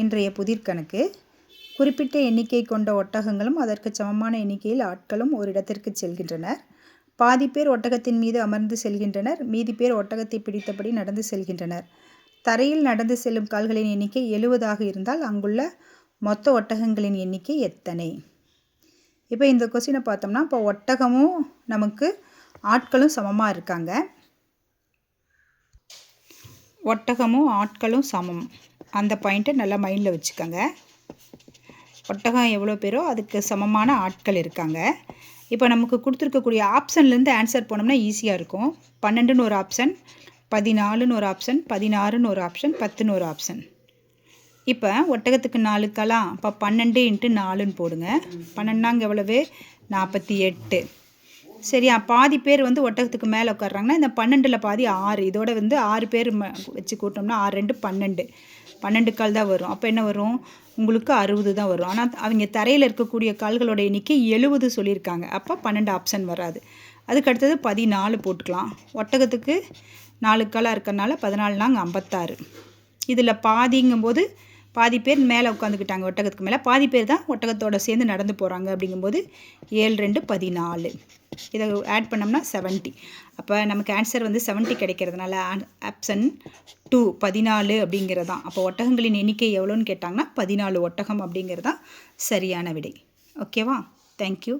இன்றைய புதிர்கணக்கு குறிப்பிட்ட எண்ணிக்கை கொண்ட ஒட்டகங்களும் அதற்கு சமமான எண்ணிக்கையில் ஆட்களும் ஒரு இடத்திற்கு செல்கின்றனர். பாதி பேர் ஒட்டகத்தின் மீது அமர்ந்து செல்கின்றனர். மீதி பேர் ஒட்டகத்தை பிடித்தபடி நடந்து செல்கின்றனர். தரையில் நடந்து செல்லும் கால்களின் எண்ணிக்கை எழுவதாக இருந்தால் அங்குள்ள மொத்த ஒட்டகங்களின் எண்ணிக்கை எத்தனை? இப்போ இந்த கொஸ்டினை பார்த்தோம்னா இப்போ ஒட்டகமும் நமக்கு ஆட்களும் சமமாக இருக்காங்க. ஒட்டகமும் ஆட்களும் சமம். அந்த பாயிண்ட்டை நல்லா மைண்டில் வச்சுக்கோங்க. ஒட்டகம் எவ்வளோ பேரோ அதுக்கு சமமான ஆட்கள் இருக்காங்க. இப்போ நமக்கு கொடுத்துருக்கக்கூடிய ஆப்ஷன்லேருந்து ஆன்சர் போனோம்னா ஈஸியாக இருக்கும். பன்னெண்டுன்னு ஒரு ஆப்ஷன் பதினாலுன்னு ஒரு ஆப்ஷன் பதினாறுன்னு ஒரு ஆப்ஷன் பத்துன்னு ஒரு ஆப்ஷன். இப்போ ஒட்டகத்துக்கு நாலுக்கெல்லாம் இப்போ பன்னெண்டு இன்ட்டு நாலுன்னு போடுங்க. பன்னெண்டாங்க எவ்வளவு? நாற்பத்தி எட்டு. சரியா பாதி பேர் வந்து ஒட்டகத்துக்கு மேலே உட்காடுறாங்கன்னா இந்த பன்னெண்டில் பாதி ஆறு. இதோட வந்து ஆறு பேர் வச்சு கூட்டோம்னா ஆறு ரெண்டு பன்னெண்டு. பன்னெண்டு கால் தான் வரும். அப்போ என்ன வரும்? உங்களுக்கு அறுபது தான் வரும். ஆனால் அவங்க தரையில் இருக்கக்கூடிய கால்களோட எண்ணிக்கை எழுபது சொல்லியிருக்காங்க. அப்போ பன்னெண்டு ஆப்ஷன் வராது. அதுக்கு அடுத்தது பதினாலு போட்டுக்கலாம். ஒட்டகத்துக்கு நாலு காலாக இருக்கறனால பதினாலுனாங்க ஐம்பத்தாறு. இதில் பாதிங்கும்போது பாதி பேர் மேலே உட்காந்துக்கிட்டாங்க ஒட்டகத்துக்கு மேலே. பாதி பேர் தான் ஒட்டகத்தோட சேர்ந்து நடந்து போகிறாங்க அப்படிங்கும்போது ஏழு ரெண்டு பதினாலு. இதை ஆட் பண்ணோம்னா செவன்ட்டி அப்போ நமக்கு ஆன்சர் வந்து செவன்ட்டி கிடைக்கிறதுனால ஆப்ஷன் டூ பதினாலு அப்படிங்கிறது தான் அப்போ ஒட்டகங்களின் எண்ணிக்கை எவ்வளோன்னு கேட்டாங்கன்னா பதினாலு ஒட்டகம் அப்படிங்கிறது தான் சரியான விடை. ஓகேவா தேங்க்யூ